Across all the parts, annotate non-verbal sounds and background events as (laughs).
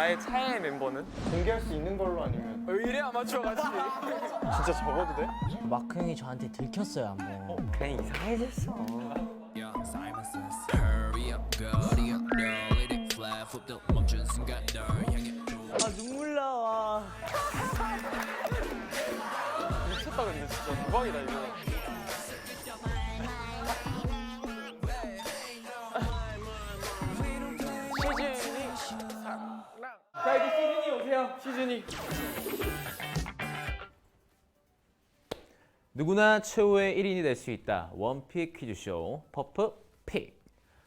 나의 차의 멤버는? 공개할 수 있는 걸로 아니면 의뢰 아마추어 같이. (laughs) 진짜 적어도 돼? 마크 형이 저한테 들켰어요 한번. 그냥 이상해졌어. Young Simon says Hurry up up no it fly flip the 멈춘 순간 널 시즌이. 누구나 최후의 1인이 될 수 있다. 원픽 퀴즈쇼 퍼프픽.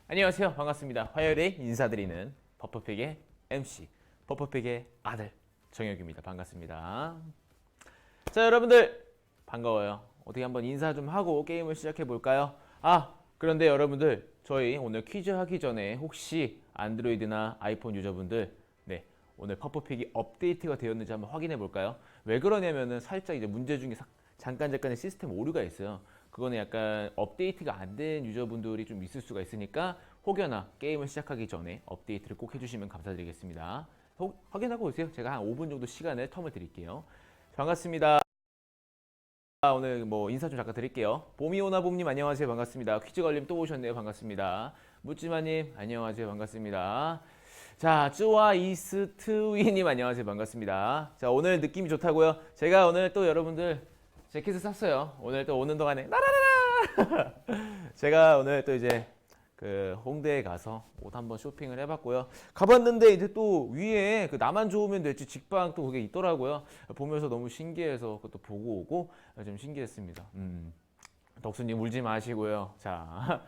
안녕하세요. 반갑습니다. 화요일에 인사드리는 퍼프픽의 MC, 퍼프픽의 아들 정혁입니다. 반갑습니다. 자, 여러분들 반가워요. 어떻게 한번 인사 좀 하고 게임을 시작해 볼까요? 아, 그런데 여러분들 저희 오늘 퀴즈 하기 전에 혹시 안드로이드나 아이폰 유저분들 네, 오늘 퍼프픽이 업데이트가 되었는지 한번 확인해 볼까요? 왜 그러냐면은 살짝 이제 문제 중에 사- 잠깐 잠깐의 시스템 오류가 있어요. 그거는 약간 업데이트가 안 된 유저분들이 좀 있을 수가 있으니까 혹여나 게임을 시작하기 전에 업데이트를 꼭 해주시면 감사드리겠습니다. 혹- 확인하고 오세요. 제가 한 5분 정도 시간을 텀을 드릴게요. 반갑습니다. 아, 오늘 뭐 인사 좀 잠깐 드릴게요. 봄이 오나 봄님 안녕하세요 반갑습니다. 퀴즈 걸림 또 오셨네요 반갑습니다. 묻지마님 안녕하세요 반갑습니다. 자 쯔와 이스트위님 안녕하세요 반갑습니다. 자 오늘 느낌이 좋다고요. 제가 오늘 또 여러분들 재킷을 샀어요. 오늘 또 오는 동안에 나라라라 (laughs) 제가 오늘 또 이제 그 홍대에 가서 옷 한번 쇼핑을 해봤고요. 가봤는데 이제 또 위에 그 나만 좋으면 됐지 직방 또 그게 있더라고요. 보면서 너무 신기해서 그것도 보고 오고 좀 신기했습니다. 음. 덕수님 울지 마시고요. 자.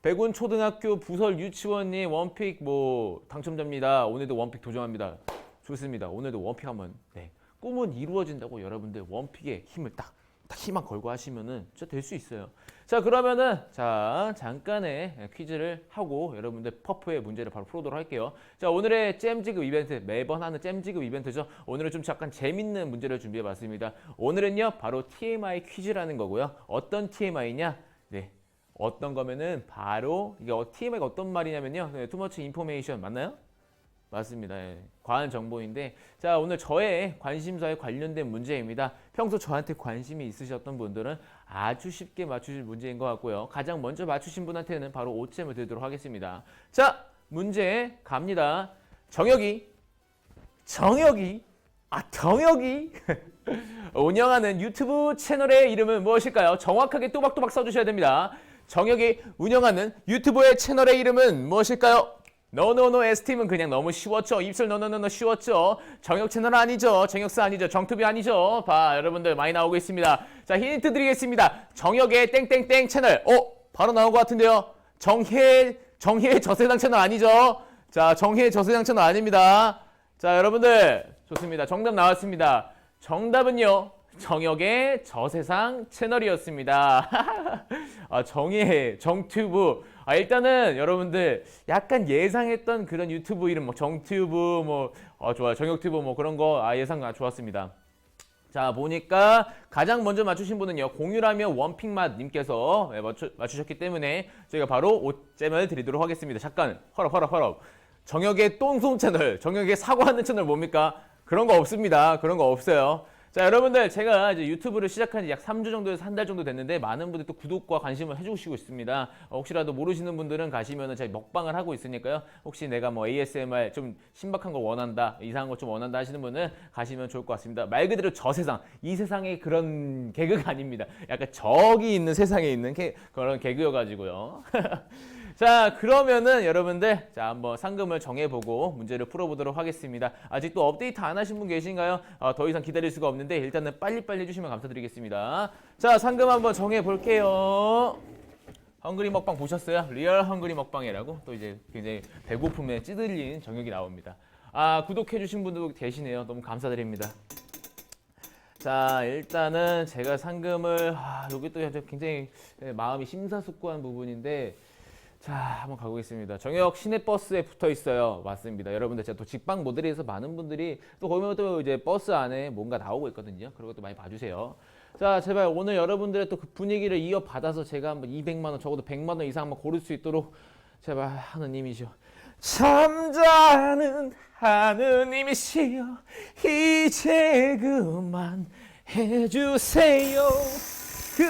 백운 초등학교 부설 유치원님 원픽 뭐 당첨자입니다. 오늘도 원픽 도전합니다. 좋습니다. 오늘도 원픽 한번 네. 꿈은 이루어진다고 여러분들 원픽에 힘을 딱, 딱 힘만 걸고 하시면은 진짜 될 수 있어요. 자 그러면은 자 잠깐의 퀴즈를 하고 여러분들 퍼프의 문제를 바로 풀어보도록 할게요. 자 오늘의 잼 지급 이벤트 매번 하는 잼 지급 이벤트죠. 오늘은 좀 잠깐 재밌는 문제를 준비해봤습니다. 오늘은요 바로 TMI 퀴즈라는 거고요. 어떤 TMI냐? 네. 어떤 거면은 바로 이게 TMI가 어떤 말이냐면요. 네, 투머치 인포메이션 맞나요? 맞습니다. 예. 과한 정보인데 자 오늘 저의 관심사에 관련된 문제입니다. 평소 저한테 관심이 있으셨던 분들은 아주 쉽게 맞추실 문제인 것 같고요. 가장 먼저 맞추신 분한테는 바로 5점을 드리도록 하겠습니다. 자 문제 갑니다. 정혁이 정혁이 아 정혁이 (laughs) 운영하는 유튜브 채널의 이름은 무엇일까요? 정확하게 또박또박 써주셔야 됩니다. 정혁이 운영하는 유튜브의 채널의 이름은 무엇일까요? 노노노 S팀은 그냥 너무 쉬웠죠. 입술 노노노노 쉬웠죠. 정혁 채널 아니죠. 정혁사 아니죠. 정투비 아니죠. 봐, 여러분들 많이 나오고 있습니다. 자, 힌트 드리겠습니다. 정혁의 땡땡땡 채널. 어? 바로 나온 것 같은데요. 정혜, 정혜 저세상 채널 아니죠. 자, 정혜 저세상 채널 아닙니다. 자, 여러분들 좋습니다. 정답 나왔습니다. 정답은요. 정혁의 저세상 채널이었습니다. (laughs) 아, 정의 정튜브. 아, 일단은 여러분들 약간 예상했던 그런 유튜브 이름 뭐 정튜브 뭐 어, 좋아요. 정혁튜브 뭐 그런 거 아, 예상 아, 좋았습니다. 자 보니까 가장 먼저 맞추신 분은요 공유라면 원픽맛님께서 네, 맞추, 맞추셨기 때문에 저희가 바로 5점을 드리도록 하겠습니다 잠깐 허락 허락 허락 정혁의 똥송 채널 정혁의 사과하는 채널 뭡니까 그런 거 없습니다 그런 거 없어요 자 여러분들 제가 이제 유튜브를 시작한 지 약 3주 정도에서 한 달 정도 됐는데 많은 분들이 또 구독과 관심을 해주시고 있습니다. 어, 혹시라도 모르시는 분들은 가시면은 저희 먹방을 하고 있으니까요. 혹시 내가 뭐 ASMR 좀 신박한 거 원한다 이상한 거좀 원한다 하시는 분은 가시면 좋을 것 같습니다. 말 그대로 저 세상 이 세상에 그런 (laughs) 개그가 아닙니다. 약간 저기 있는 세상에 있는 개, 그런 개그여가지고요 (laughs) 자 그러면은 여러분들 자 한번 상금을 정해보고 문제를 풀어보도록 하겠습니다. 아직도 업데이트 안 하신 분 계신가요? 어, 더 이상 기다릴 수가 없는데 일단은 빨리빨리 해주시면 감사드리겠습니다. 자 상금 한번 정해볼게요. 헝그리 먹방 보셨어요? 리얼 헝그리 먹방이라고? 또 이제 굉장히 배고픔에 찌들린 정혁이 나옵니다. 아 구독해주신 분도 계시네요. 너무 감사드립니다. 자 일단은 제가 상금을 아, 여기 또 굉장히 네, 마음이 심사숙고한 부분인데 자 한번 가보겠습니다. 정혁 시내버스에 붙어 있어요. 맞습니다. 여러분들 제가 또 직방 모델에서 많은 분들이 또 거기면 또 이제 버스 안에 뭔가 나오고 있거든요. 그런 것도 많이 봐주세요. 자 제발 오늘 여러분들의 또 그 분위기를 이어받아서 제가 한번 200만 원 적어도 100만 원 이상 한번 고를 수 있도록 제발 하느님이시여. 잠자는 하느님이시여. 이제 그만 해주세요. 그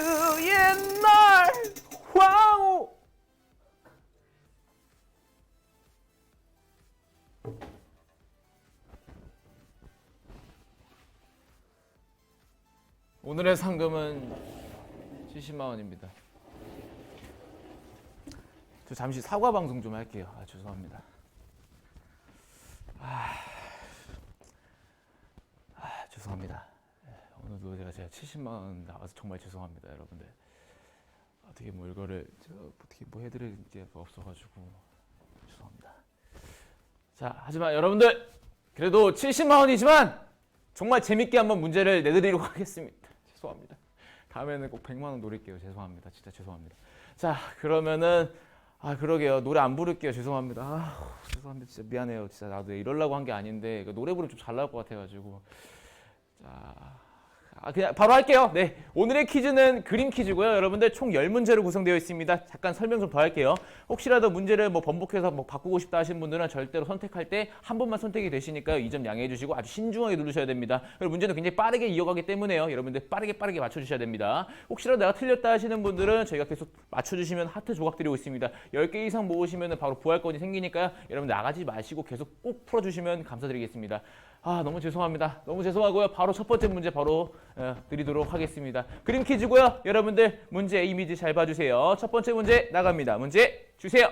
옛날 황후 오늘의 상금은 70만 원입니다. 저 잠시 사과 방송 좀 할게요. 아 죄송합니다. 아, 아 죄송합니다. 예, 오늘도 제가 제가 70만 원 나와서 정말 죄송합니다, 여러분들. 어떻게 뭐 이거를 저 어떻게 뭐 해드릴 게 없어가지고 죄송합니다. 자 하지만 여러분들 그래도 70만 원이지만 정말 재밌게 한번 문제를 내드리려고 하겠습니다. (laughs) 죄송합니다. 다음에는 꼭 100만 원 노릴게요. 죄송합니다. 진짜 죄송합니다. 자, 그러면은 아 그러게요. 노래 안 부를게요. 죄송합니다. 아, 죄송합니다. 진짜 미안해요. 진짜 나도 이러려고 한 게 아닌데 노래 부르면 좀 잘 나올 것 같아가지고 자. 아, 그냥 바로 할게요. 네. 오늘의 퀴즈는 그림 퀴즈고요. 여러분들 총 10문제로 구성되어 있습니다. 잠깐 설명 좀 더 할게요. 혹시라도 문제를 뭐 번복해서 뭐 바꾸고 싶다 하시는 분들은 절대로 선택할 때 한 번만 선택이 되시니까요. 이 점 양해해 주시고 아주 신중하게 누르셔야 됩니다. 그리고 문제는 굉장히 빠르게 이어가기 때문에요. 여러분들 빠르게 빠르게 맞춰 주셔야 됩니다. 혹시라도 내가 틀렸다 하시는 분들은 저희가 계속 맞춰 주시면 하트 조각 드리고 있습니다. 10개 이상 모으시면 바로 부활권이 생기니까요. 여러분 나가지 마시고 계속 꼭 풀어 주시면 감사드리겠습니다. 아 너무 죄송합니다. 너무 죄송하고요. 바로 첫 번째 문제 바로 어, 드리도록 하겠습니다. 그림 퀴즈고요. 여러분들 문제 이미지 잘 봐주세요. 첫 번째 문제 나갑니다. 문제 주세요.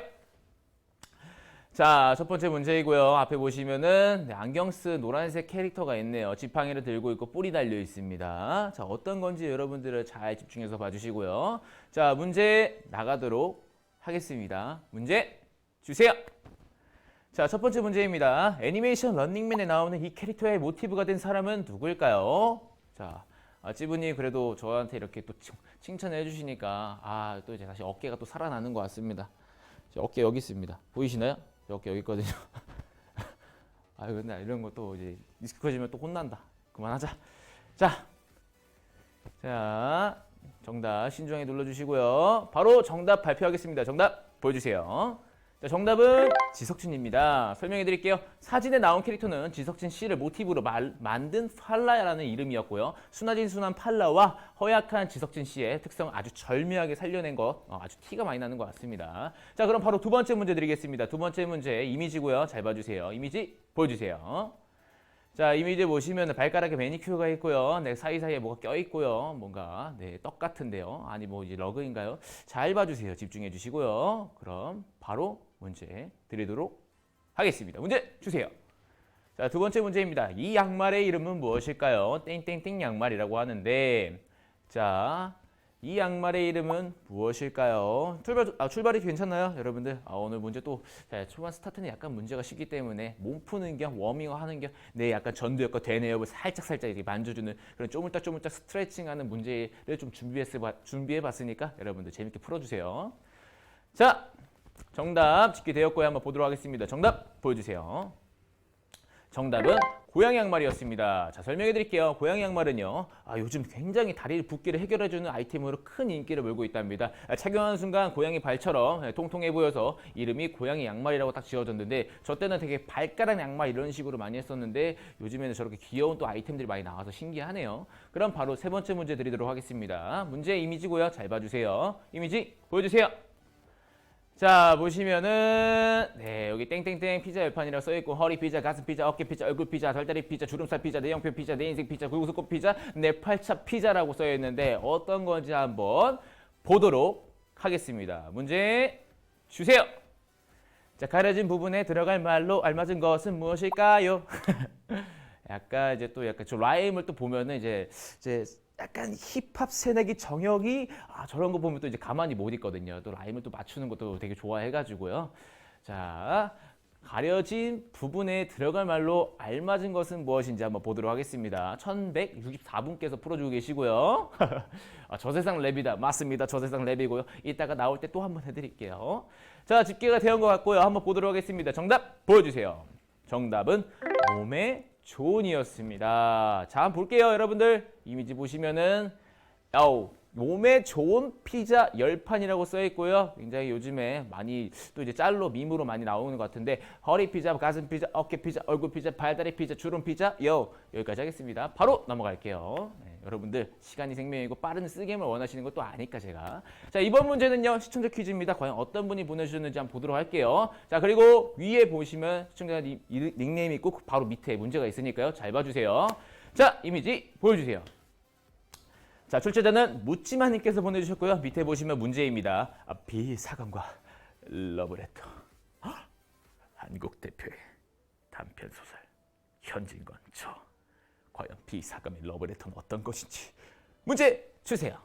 자, 첫 번째 문제이고요. 앞에 보시면은 네, 안경 쓴 노란색 캐릭터가 있네요. 지팡이를 들고 있고 뿔이 달려 있습니다. 자, 어떤 건지 여러분들을 잘 집중해서 봐주시고요. 자, 문제 나가도록 하겠습니다. 문제 주세요. 자, 첫 번째 문제입니다. 애니메이션 런닝맨에 나오는 이 캐릭터의 모티브가 된 사람은 누구일까요? 자, 아, 찌분이 그래도 저한테 이렇게 또 칭- 칭찬해 주시니까 아, 또 이제 다시 어깨가 또 살아나는 것 같습니다. 제 어깨 여기 있습니다. 보이시나요? 제 어깨 여기 있거든요. (laughs) 아, 근데 이런 것도 이제 익숙해지면 또 혼난다. 그만하자. 자, 자, 정답 신중하게 눌러주시고요. 바로 정답 발표하겠습니다. 정답 보여주세요. 자, 정답은 지석진입니다. 설명해 드릴게요. 사진에 나온 캐릭터는 지석진 씨를 모티브로 말- 만든 팔라라는 이름이었고요. 순하진 순한 팔라와 허약한 지석진 씨의 특성 아주 절묘하게 살려낸 것 어, 아주 티가 많이 나는 것 같습니다. 자, 그럼 바로 두 번째 문제 드리겠습니다. 두 번째 문제 이미지고요. 잘 봐주세요. 이미지 보여주세요. 자, 이미지 보시면 발가락에 매니큐어가 있고요. 네, 사이사이에 뭐가 껴 있고요. 뭔가 네, 떡 같은데요. 아니 뭐 이제 러그인가요? 잘 봐주세요. 집중해 주시고요. 그럼 바로 문제 드리도록 하겠습니다. 문제 주세요. 자, 두 번째 문제입니다. 이 양말의 이름은 무엇일까요? 땡땡땡 양말이라고 하는데 자, 이 양말의 이름은 무엇일까요? 출발 아, 출발이 괜찮나요, 여러분들? 아, 오늘 문제 또 자, 초반 스타트는 약간 문제가 쉽기 때문에 몸 푸는 겸 워밍업 하는 겸 네, 약간 전도 효과 되네요. 살짝 살짝 이렇게 만져주는 그런 쪼물딱 쪼물딱 스트레칭 하는 문제를 좀 준비했 준비해 봤으니까 여러분들 재밌게 풀어주세요. 자, 정답 집계되었고요. 한번 보도록 하겠습니다. 정답 보여주세요. 정답은 고양이 양말이었습니다. 자 설명해 드릴게요. 고양이 양말은요. 아, 요즘 굉장히 다리 붓기를 해결해 주는 아이템으로 큰 인기를 몰고 있답니다. 아, 착용하는 순간 고양이 발처럼 예, 통통해 보여서 이름이 고양이 양말이라고 딱 지어졌는데 저 때는 되게 발가락 양말 이런 식으로 많이 했었는데 요즘에는 저렇게 귀여운 또 아이템들이 많이 나와서 신기하네요. 그럼 바로 세 번째 문제 드리도록 하겠습니다. 문제 이미지고요. 잘 봐주세요. 이미지 보여주세요. 자 보시면은 네 여기 땡땡땡 피자 열판이라고 써있고 허리 피자, 가슴 피자, 어깨 피자, 얼굴 피자, 덜다리 피자, 주름살 피자, 내 형편 피자, 내 인생 피자, 굴구슬꽃 피자, 내 팔차 피자라고 써있는데 어떤 건지 한번 보도록 하겠습니다. 문제 주세요. 자 가려진 부분에 들어갈 말로 알맞은 것은 무엇일까요? (laughs) 약간 이제 또 약간 저 라임을 또 보면은 이제 이제 약간 힙합 새내기 정혁이 아 저런 거 보면 또 이제 가만히 못 있거든요. 또 라임을 또 맞추는 것도 되게 좋아해가지고요. 자 가려진 부분에 들어갈 말로 알맞은 것은 무엇인지 한번 보도록 하겠습니다. 1164분께서 풀어주고 계시고요. (laughs) 아, 저 세상 랩이다. 맞습니다. 저 세상 랩이고요. 이따가 나올 때 또 한번 해드릴게요. 자 집계가 되온 것 같고요. 한번 보도록 하겠습니다. 정답 보여주세요. 정답은 몸에 좋은이었습니다. 자, 한번 볼게요, 여러분들. 이미지 보시면은, 야우, 몸에 좋은 피자 열판이라고 써 있고요. 굉장히 요즘에 많이 또 이제 짤로 밈으로 많이 나오는 것 같은데 허리 피자, 가슴 피자, 어깨 피자, 얼굴 피자, 발다리 피자, 주름 피자, 요 여기까지 하겠습니다. 바로 넘어갈게요. 네, 여러분들 시간이 생명이고 빠른 쓰게임을 원하시는 것도 아니까 제가 자 이번 문제는요 시청자 퀴즈입니다. 과연 어떤 분이 보내주셨는지 한번 보도록 할게요. 자 그리고 위에 보시면 시청자 닉네임이 있고 그 바로 밑에 문제가 있으니까요. 잘 봐주세요. 자 이미지 보여주세요. 자, 출제자는 묻지마님께서 보내주셨고요. 밑에 보시면 문제입니다. 아, 비사관과 러브레터. 헉! 한국 대표의 단편 소설 현진건 비사감의 러브레터는 어떤 것인지 문제 주세요.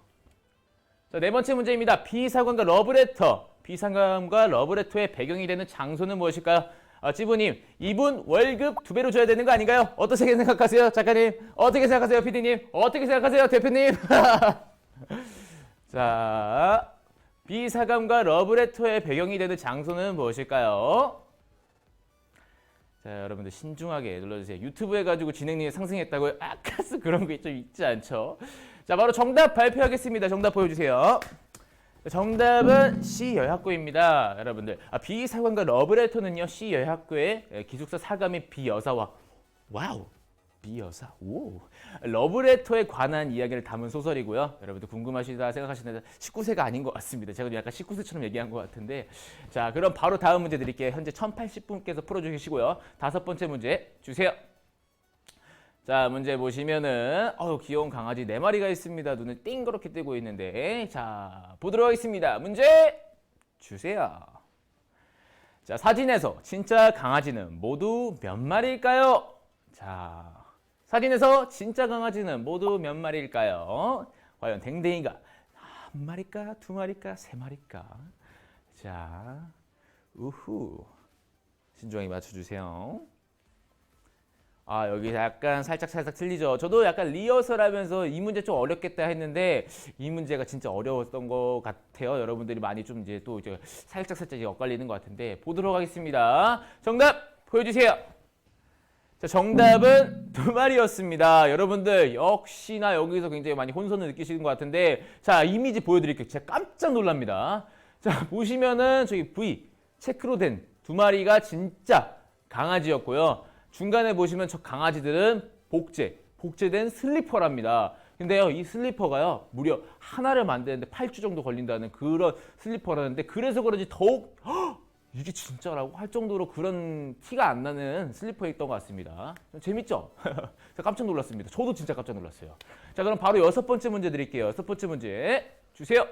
자, 네 번째 문제입니다. 비사관과 러브레터. 비사관과 러브레터의 배경이 되는 장소는 무엇일까요? 아, 찌부님, 이분 월급 두 배로 줘야 되는 거 아닌가요? 어떻게 생각하세요, 작가님? 어떻게 생각하세요, PD님? 어떻게 생각하세요, 대표님? (laughs) 자, 비사감과 러브레터의 배경이 되는 장소는 무엇일까요? 자, 여러분들 신중하게 눌러주세요. 유튜브 해가지고 진행률이 상승했다고요? 아까스 그런 게 좀 있지 않죠? 자, 바로 정답 발표하겠습니다. 정답 보여주세요. 정답은 C 여학구입니다, 여러분들. 아, 비사관과 러브레터는요, C 여학구의 에, 기숙사 사감의 비여사와 와우. 비여사. 오. 러브레터에 관한 이야기를 담은 소설이고요. 여러분들 궁금하시다 생각하시는데 19세가 아닌 것 같습니다. 제가 약간 19세처럼 얘기한 것 같은데. 자, 그럼 바로 다음 문제 드릴게요. 현재 1080분께서 풀어주시고요. 다섯 번째 문제 주세요. 자, 문제 보시면은 어우 귀여운 강아지 네 마리가 있습니다. 눈을 띵그렇게 뜨고 있는데. 자, 보도록 하겠습니다. 문제 주세요. 자, 사진에서 진짜 강아지는 모두 몇 마리일까요? 자, 사진에서 진짜 강아지는 모두 몇 마리일까요? 과연 댕댕이가 한 마리일까, 두 마리일까, 세 마리일까? 자, 우후. 신중하게 맞춰주세요. 아 여기 약간 살짝 살짝 틀리죠. 저도 약간 리허설 하면서 이 문제 좀 어렵겠다 했는데 이 문제가 진짜 어려웠던 것 같아요. 여러분들이 많이 좀 이제 또 이제 살짝 살짝 이제 엇갈리는 것 같은데 보도록 하겠습니다. 정답 보여주세요. 자 정답은 두 마리였습니다. 여러분들 역시나 여기서 굉장히 많이 혼선을 느끼시는 것 같은데 자 이미지 보여드릴게요. 진짜 깜짝 놀랍니다. 자 보시면은 저기 V 체크로 된 두 마리가 진짜 강아지였고요. 중간에 보시면 저 강아지들은 복제, 복제된 슬리퍼랍니다. 근데요, 이 슬리퍼가요, 무려 하나를 만드는데 8주 정도 걸린다는 그런 슬리퍼라는데, 그래서 그런지 더욱, 헉! 이게 진짜라고 할 정도로 그런 티가 안 나는 슬리퍼였던 것 같습니다. 재밌죠? (laughs) 깜짝 놀랐습니다. 저도 진짜 깜짝 놀랐어요. 자, 그럼 바로 여섯 번째 문제 드릴게요. 여섯 번째 문제 주세요.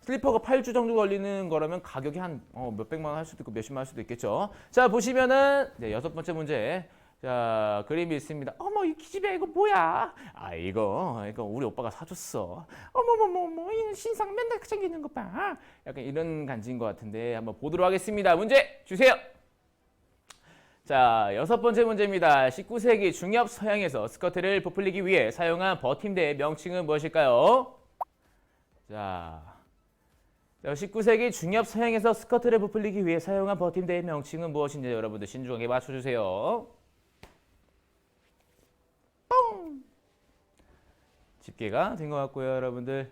슬리퍼가 8주 정도 걸리는 거라면 가격이 한 어, 몇백만 원 할 수도 있고 몇십만 원 할 수도 있겠죠. 자 보시면은 네, 여섯 번째 문제. 자 그림이 있습니다. 어머 이 기집애 이거 뭐야? 아 이거 이거 우리 오빠가 사줬어. 어머머머머 이 신상 맨날 챙기는 거 봐. 약간 이런 간지인 것 같은데 한번 보도록 하겠습니다. 문제 주세요. 자, 여섯 번째 문제입니다. 19세기 중엽 서양에서 스커트를 부풀리기 위해 사용한 버팀대의 명칭은 무엇일까요? 자, 자, 19세기 중엽 서양에서 스커트를 부풀리기 위해 사용한 버팀대의 명칭은 무엇인지 여러분들 신중하게 맞춰주세요. 뻥! 집계가 된 것 같고요, 여러분들.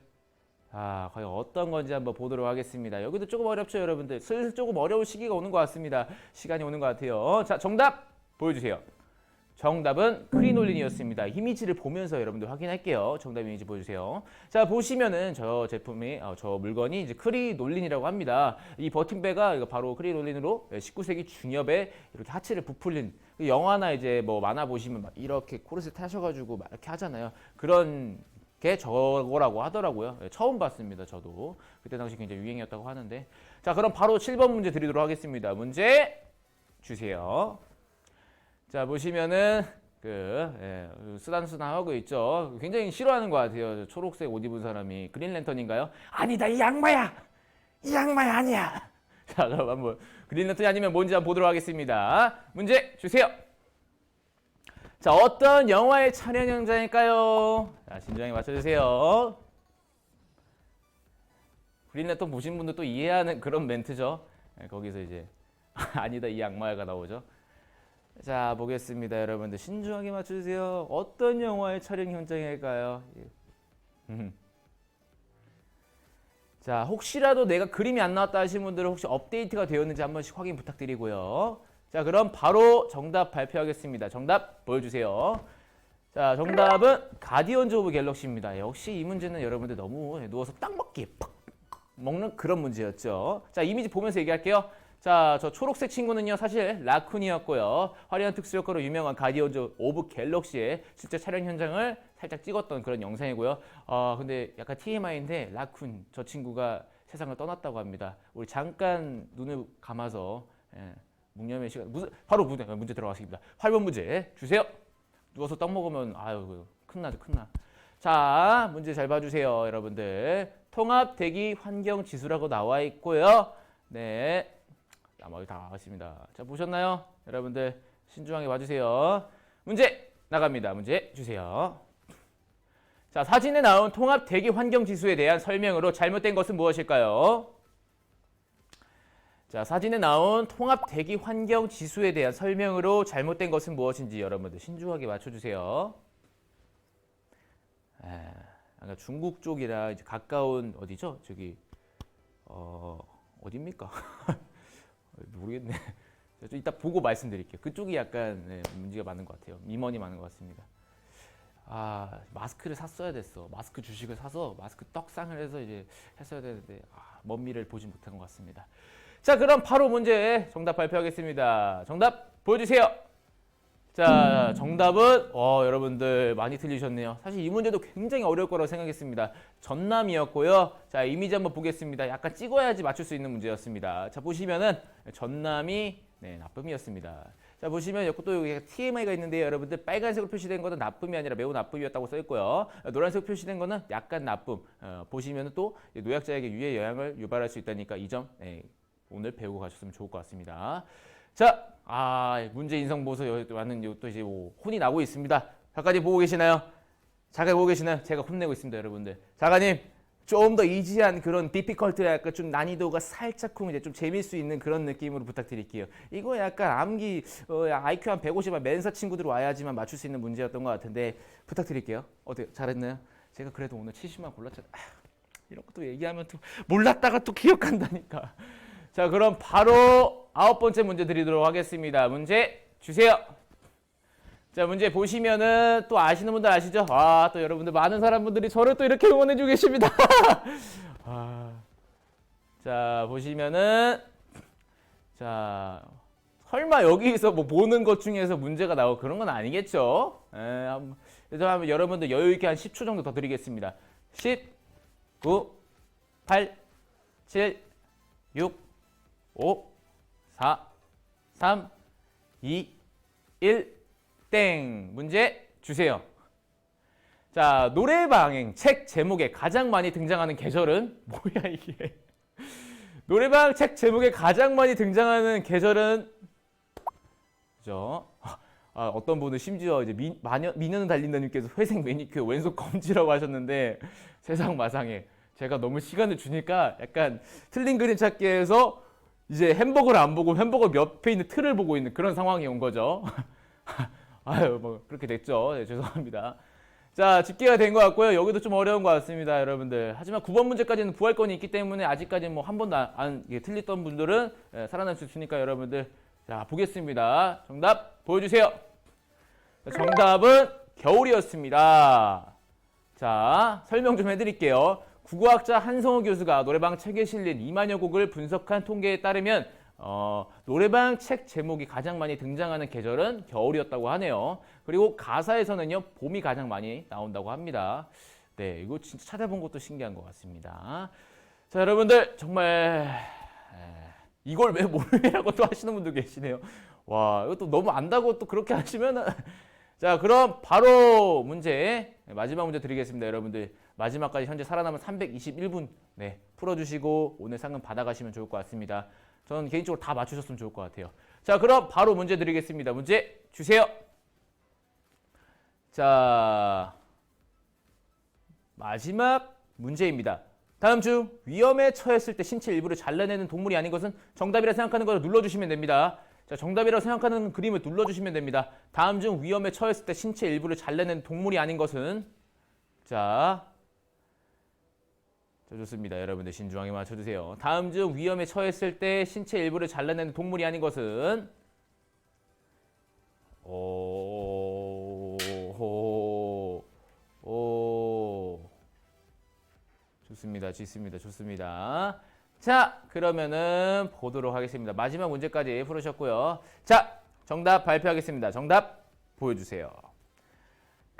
아, 과연 어떤 건지 한번 보도록 하겠습니다. 여기도 조금 어렵죠, 여러분들. 슬슬 조금 어려운 시기가 오는 것 같습니다. 시간이 오는 것 같아요. 자, 정답 보여주세요. 정답은 크리놀린이었습니다. 이미지를 보면서 여러분들 확인할게요. 정답 이미지 보여주세요. 자 보시면은 저 제품이 어, 저 물건이 이제 크리놀린이라고 합니다. 이 버팀배가 바로 크리놀린으로 19세기 중엽에 이렇게 하체를 부풀린 그 영화나 이제 뭐 만화 보시면 막 이렇게 코르셋 타셔가지고 막 이렇게 하잖아요. 그런 게 저거라고 하더라고요. 예, 처음 봤습니다. 저도 그때 당시 굉장히 유행이었다고 하는데 자 그럼 바로 7번 문제 드리도록 하겠습니다. 문제 주세요. 자 보시면은 그 예, 쓰단쓰단 하고 있죠. 굉장히 싫어하는 것 같아요. 저 초록색 옷 입은 사람이 그린랜턴인가요? 아니다 이 악마야. 이 악마야 아니야. (laughs) 자 그럼 한번 그린랜턴이 아니면 뭔지 한번 보도록 하겠습니다. 문제 주세요. 자 어떤 영화의 촬영 현장일까요? 자 진정하게 맞춰주세요. 그린랜턴 보신 분들 또 이해하는 그런 멘트죠. 예, 거기서 이제 (laughs) 아니다 이 악마야가 나오죠. 자 보겠습니다 여러분들 신중하게 맞춰주세요 어떤 영화의 촬영 현장일까요 음. (laughs) 자, 혹시라도 내가 그림이 안 나왔다 하시는 분들은 혹시 업데이트가 되었는지 한 번씩 확인 부탁드리고요. 자, 그럼 바로 정답 발표하겠습니다. 정답 보여주세요. 자, 정답은 가디언즈 오브 갤럭시입니다. 역시 이 문제는 여러분들 너무 누워서 딱 먹기에 팍 먹는 그런 문제였죠. 자, 이미지 보면서 얘기할게요. 자, 저 초록색 친구는요, 사실 라쿤이었고요. 화려한 특수 효과로 유명한 가디언즈 오브 갤럭시의 실제 촬영 현장을 살짝 찍었던 그런 영상이고요. 어, 근데 약간 TMI인데 라쿤 저 친구가 세상을 떠났다고 합니다. 우리 잠깐 눈을 감아서 예, 묵념의 시간 무슨 바로 문제, 문제 들어가겠습니다. 8번 문제 주세요. 누워서 떡 먹으면 아유 큰 나죠 큰 나. 자 문제 잘 봐주세요 여러분들. 통합 대기 환경 지수라고 나와 있고요. 네 나머지 다 나왔습니다. 자 보셨나요 여러분들 신중하게 봐주세요. 문제 나갑니다. 문제 주세요. 자 사진에 나온 통합 대기 환경 지수에 대한 설명으로 잘못된 것은 무엇일까요? 자, 사진에 나온 통합 대기 환경 지수에 대한 설명으로 잘못된 것은 무엇인지 여러분들 신중하게 맞춰주세요. 에, 아까 중국 쪽이라 이제 가까운 어디죠? 저기 어 어디입니까? (laughs) 모르겠네. (laughs) 자, 좀 이따 보고 말씀드릴게요. 그쪽이 약간 네, 문제가 많은 것 같아요. 민원이 많은 것 같습니다. 아 마스크를 샀어야 됐어. 마스크 주식을 사서 마스크 떡상을 해서 이제 했어야 되는데 아, 먼 미래를 보지 못한 것 같습니다. 자, 그럼 바로 문제 정답 발표하겠습니다. 정답 보여주세요. 자, 정답은 어, 여러분들 많이 틀리셨네요. 사실 이 문제도 굉장히 어려울 거라고 생각했습니다. 전남이었고요. 자, 이미지 한번 보겠습니다. 약간 찍어야지 맞출 수 있는 문제였습니다. 자, 보시면은 전남이 네, 나쁨이었습니다. 자, 보시면 여기 또 여기 TMI가 있는데요. 여러분들 빨간색으로 표시된 거는 나쁨이 아니라 매우 나쁨이었다고 써 있고요. 노란색 표시된 거는 약간 나쁨. 어, 보시면 또 노약자에게 유해 영향을 유발할 수 있다니까 이점 네, 오늘 배우고 가셨으면 좋을 것 같습니다. 자, 아 문제 인성 보소 여기 많은 또 이제 뭐 혼이 나고 있습니다. 작가님 보고 계시나요? 작가님 보고 계시나요? 제가 혼내고 있습니다, 여러분들. 작가님 좀 더 이지한 그런 디피컬트 약간 좀 난이도가 살짝쿵 이제 좀 재밀 수 있는 그런 느낌으로 부탁드릴게요. 이거 약간 암기 어, IQ 한 150만 맨사 친구들 와야지만 맞출 수 있는 문제였던 것 같은데 부탁드릴게요. 어때 잘했나요? 제가 그래도 오늘 70만 골랐잖아요. 아, 이런 것도 얘기하면 또 몰랐다가 또 기억한다니까. 자, 그럼 바로 아홉 번째 문제 드리도록 하겠습니다. 문제 주세요. 자, 문제 보시면은 또 아시는 분들 아시죠? 아, 또 여러분들 많은 사람분들이 저를 또 이렇게 응원해 주고 계십니다. (laughs) 아. 자, 보시면은 자, 설마 여기서 뭐 보는 것 중에서 문제가 나오고 그런 건 아니겠죠? 에, 한번, 그래서 한번 여러분들 여유 있게 한 10초 정도 더 드리겠습니다. 10, 9, 8, 7, 6, 5, 4, 3, 2, 1, 땡. 문제 주세요. 자, 노래방행 책 제목에 가장 많이 등장하는 계절은 (laughs) 뭐야 이게? 노래방 책 제목에 가장 많이 등장하는 계절은 그죠? 아, 어떤 분은 심지어 이제 미, 마녀, 미녀는 달린다님께서 회색 매니큐어 왼손 검지라고 하셨는데 세상 마상에 제가 너무 시간을 주니까 약간 틀린 그림 찾기에서 이제 햄버거를 안 보고 햄버거 옆에 있는 틀을 보고 있는 그런 상황이 온 거죠. (laughs) 아유 뭐 그렇게 됐죠. 네, 죄송합니다. 자 집계가 된 것 같고요. 여기도 좀 어려운 것 같습니다, 여러분들. 하지만 9번 문제까지는 부활권이 있기 때문에 아직까지 뭐 한 번도 안, 안 예, 틀렸던 분들은 예, 살아날 수 있으니까 여러분들 자 보겠습니다. 정답 보여주세요. 자, 정답은 겨울이었습니다. 자 설명 좀 해드릴게요. 국어학자 한성호 교수가 노래방 책에 실린 2만여 곡을 분석한 통계에 따르면 어, 노래방 책 제목이 가장 많이 등장하는 계절은 겨울이었다고 하네요. 그리고 가사에서는요 봄이 가장 많이 나온다고 합니다. 네, 이거 진짜 찾아본 것도 신기한 것 같습니다. 자, 여러분들 정말 에, 이걸 왜 모르냐고 또 하시는 분도 계시네요. 와, 이것도 너무 안다고 또 그렇게 하시면은 자, 그럼 바로 문제 마지막 문제 드리겠습니다, 여러분들. 마지막까지 현재 살아남은 321분 네, 풀어주시고 오늘 상금 받아가시면 좋을 것 같습니다. 저는 개인적으로 다 맞추셨으면 좋을 것 같아요. 자, 그럼 바로 문제 드리겠습니다. 문제 주세요. 자, 마지막 문제입니다. 다음 중 위험에 처했을 때 신체 일부를 잘라내는 동물이 아닌 것은 정답이라 생각하는 것을 눌러주시면 됩니다. 자, 정답이라고 생각하는 그림을 눌러주시면 됩니다. 다음 중 위험에 처했을 때 신체 일부를 잘라내는 동물이 아닌 것은 자, 자, 좋습니다. 여러분들 신중하게 맞춰주세요. 다음 중 위험에 처했을 때 신체 일부를 잘라내는 동물이 아닌 것은 오, 오, 오. 좋습니다. 좋습니다. 좋습니다. 자, 그러면은 보도록 하겠습니다. 마지막 문제까지 풀으셨고요. 자, 정답 발표하겠습니다. 정답 보여주세요.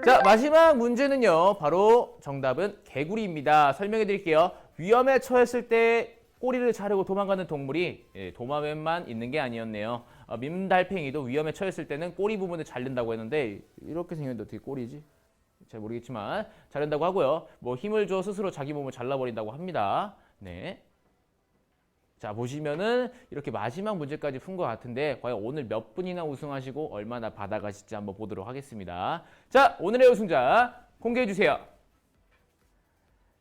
자, 마지막 문제는요. 바로 정답은 개구리입니다. 설명해 드릴게요. 위험에 처했을 때 꼬리를 자르고 도망가는 동물이 예, 도마뱀만 있는 게 아니었네요. 어, 민달팽이도 위험에 처했을 때는 꼬리 부분을 자른다고 했는데 이렇게 생겼는데 어떻게 꼬리지? 잘 모르겠지만 자른다고 하고요. 뭐 힘을 줘 스스로 자기 몸을 잘라버린다고 합니다. 네. 자 보시면은 이렇게 마지막 문제까지 푼 것 같은데 과연 오늘 몇 분이나 우승하시고 얼마나 받아가실지 한번 보도록 하겠습니다. 자 오늘의 우승자 공개해 주세요.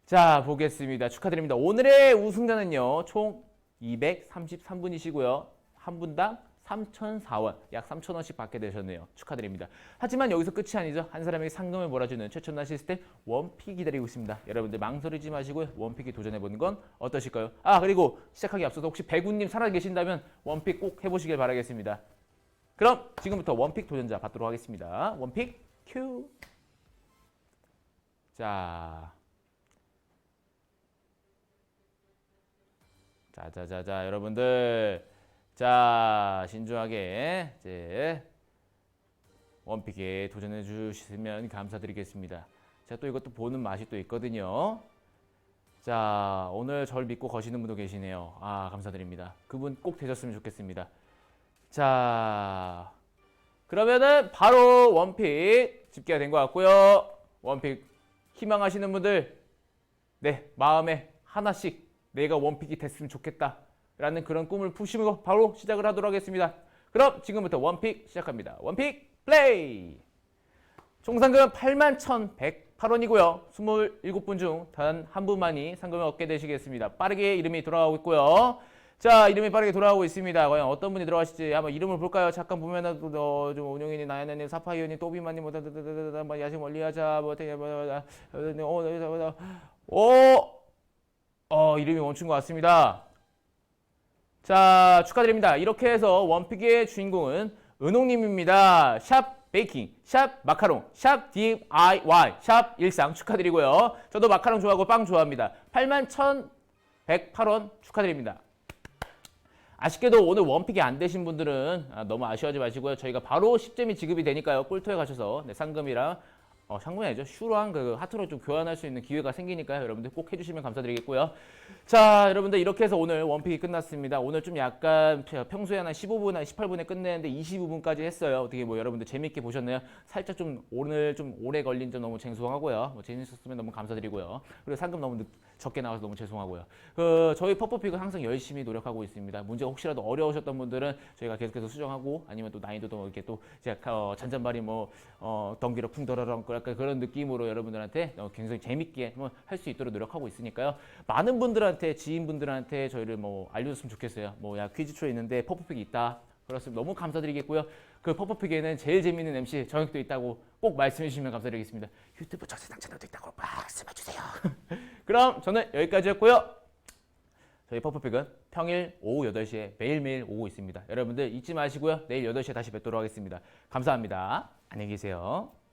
자 보겠습니다. 축하드립니다. 오늘의 우승자는요 총 233분이시고요 한 분당 3,004원, 약 3,000원씩 받게 되셨네요. 축하드립니다. 하지만 여기서 끝이 아니죠. 한 사람에게 상금을 몰아주는 최첨단 시스템 원픽 기다리고 있습니다. 여러분들 망설이지 마시고 원픽에 도전해보는 건 어떠실까요? 아 그리고 시작하기 앞서서 혹시 배구님 살아계신다면 원픽 꼭 해보시길 바라겠습니다. 그럼 지금부터 원픽 도전자 받도록 하겠습니다. 원픽 큐. 자. 자자자자 여러분들 자 신중하게 이제 원픽에 도전해 주시면 감사드리겠습니다. 자또 이것도 보는 맛이 또 있거든요. 자 오늘 저를 믿고 거시는 분도 계시네요. 아 감사드립니다. 그분 꼭 되셨으면 좋겠습니다. 자 그러면은 바로 원픽 집계가 된 것 같고요. 원픽 희망하시는 분들 네 마음에 하나씩 내가 원픽이 됐으면 좋겠다. 라는 그런 꿈을 푸시고 바로 시작을 하도록 하겠습니다. 그럼 지금부터 원픽 시작합니다. 원픽 플레이! 총 상금 81,108원이고요. 27분 중 단 한 분만이 상금을 얻게 되시겠습니다. 빠르게 이름이 돌아가고 있고요. 자, 이름이 빠르게 돌아가고 있습니다. 과연 어떤 분이 들어가실지 한번 이름을 볼까요? 잠깐 보면은 어, 좀 운영이님, 나연님, 사파이어님, 또비만님, 뭐, 다다다다다, 뭐 야식 멀리하자, 뭐 어떻게 뭐, 어, 어, 어, 어, 이름이 멈춘 것 같습니다. 자, 축하드립니다. 이렇게 해서 원픽의 주인공은 은홍님입니다. 샵 베이킹, 샵 마카롱, 샵 DIY, 샵 일상 축하드리고요. 저도 마카롱 좋아하고 빵 좋아합니다. 81,108원 축하드립니다. 아쉽게도 오늘 원픽이 안 되신 분들은 아, 너무 아쉬워하지 마시고요. 저희가 바로 10점이 지급이 되니까요. 꿀토에 가셔서 네, 상금이랑 어, 상금이 아니죠. 슈랑 그 하트로 좀 교환할 수 있는 기회가 생기니까요. 여러분들 꼭 해주시면 감사드리겠고요. 자, 여러분들 이렇게 해서 오늘 원픽이 끝났습니다. 오늘 좀 약간 평소에 한 15분, 한 18분에 끝내는데 25분까지 했어요. 어떻게 뭐 여러분들 재밌게 보셨나요? 살짝 좀 오늘 좀 오래 걸린 점 너무 죄송하고요. 뭐 재밌었으면 너무 감사드리고요. 그리고 상금 너무 늦, 적게 나와서 너무 죄송하고요. 그 저희 퍼퍼픽은 항상 열심히 노력하고 있습니다. 문제가 혹시라도 어려우셨던 분들은 저희가 계속해서 수정하고 아니면 또 난이도도 이렇게 또 이제 어, 잔잔바리 뭐 어, 덩기러 쿵더러렁 약간 그런 느낌으로 여러분들한테 어, 굉장히 재밌게 뭐할수 있도록 노력하고 있으니까요. 많은 분들한테 지인분들한테 저희를 뭐 알려줬으면 좋겠어요. 뭐 야 퀴즈쇼 있는데 퍼퍼픽이 있다. 그렇습니다. 너무 감사드리겠고요. 그 퍼퍼픽에는 제일 재밌는 MC 정혁도 있다고 꼭 말씀해 주시면 감사드리겠습니다. 유튜브 저세상 채널도 있다고 말씀해 주세요. (laughs) 그럼 저는 여기까지였고요. 저희 퍼퍼픽은 평일 오후 8시에 매일매일 오고 있습니다. 여러분들 잊지 마시고요. 내일 8시에 다시 뵙도록 하겠습니다. 감사합니다. 안녕히 계세요.